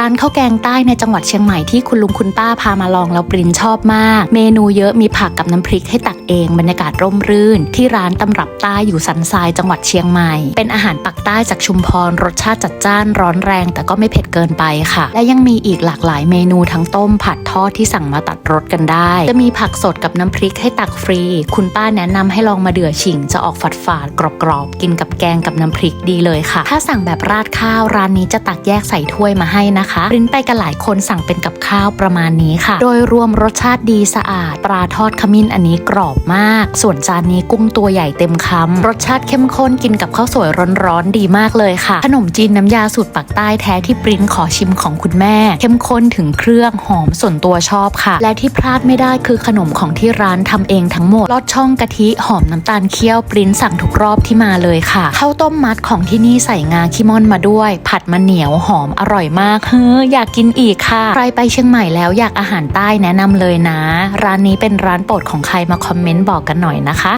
ร้านข้าวแกงใต้ในจังหวัดเชียงใหม่ที่คุณลุงคุณป้าพามาลองแล้วปรินชอบมาก เมนูเยอะมีผักกับน้ำพริกให้ตักเองบรรยากาศร่มรื่น ที่ร้านตำรับใต้อยู่สันทรายจังหวัดเชียงใหม่ เป็นอาหารปักใต้จากชุมพรรสชาติจัดจ้านร้อนแรง แต่ก็ไม่เผ็ดเกินไปค่ะ และยังมีอีกหลากหลายเมนูทั้งต้มผัดทอดที่สั่งมาตัดรสกันได้ จะมีผักสดกับน้ำพริกให้ตักฟรี คุณป้าแนะนำให้ลองมาเดือฉิงจะออกฝาดฝาดกรอบๆกินกับแกงกับน้ำพริกดีเลยค่ะ ถ้าสั่งแบบราดข้าวร้านนี้จะตักแยกใส่ถ้วยมาให้นะคะรินไปกันหลายคนสั่งเป็นกับข้าวประมาณนี้ค่ะ โดยรวมรสชาติดีสะอาด ปลาทอดขมิ้นอันนี้กรอบมาก ส่วนจานนี้กุ้งตัวใหญ่เต็มคำรสชาติเข้มข้นกินกับข้าวสวยร้อนๆดีมากเลยค่ะ ขนมจีนน้ำยาสูตรปักใต้แท้ที่ปริ้นขอชิมของคุณแม่ เข้มข้นถึงเครื่องหอมส่วนตัวชอบค่ะ และที่พลาดไม่ได้คือขนมของที่ร้านทำเองทั้งหมดลอดช่องกะทิหอมน้ำตาลเคี่ยวปริ้นสั่งทุกรอบที่มาเลยค่ะข้าวต้มมัดของที่นี่ใส่งาขี้ม่อนมาด้วย ผัดมาเหนียวหอมอร่อยมากฮ้ออยากกินอีกค่ะ ใครไปเชียงใหม่แล้วอยากอาหารใต้แนะนำเลยนะ ร้านนี้เป็นร้านโปรดของใครมาคอมเมนต์บอกกันหน่อยนะคะ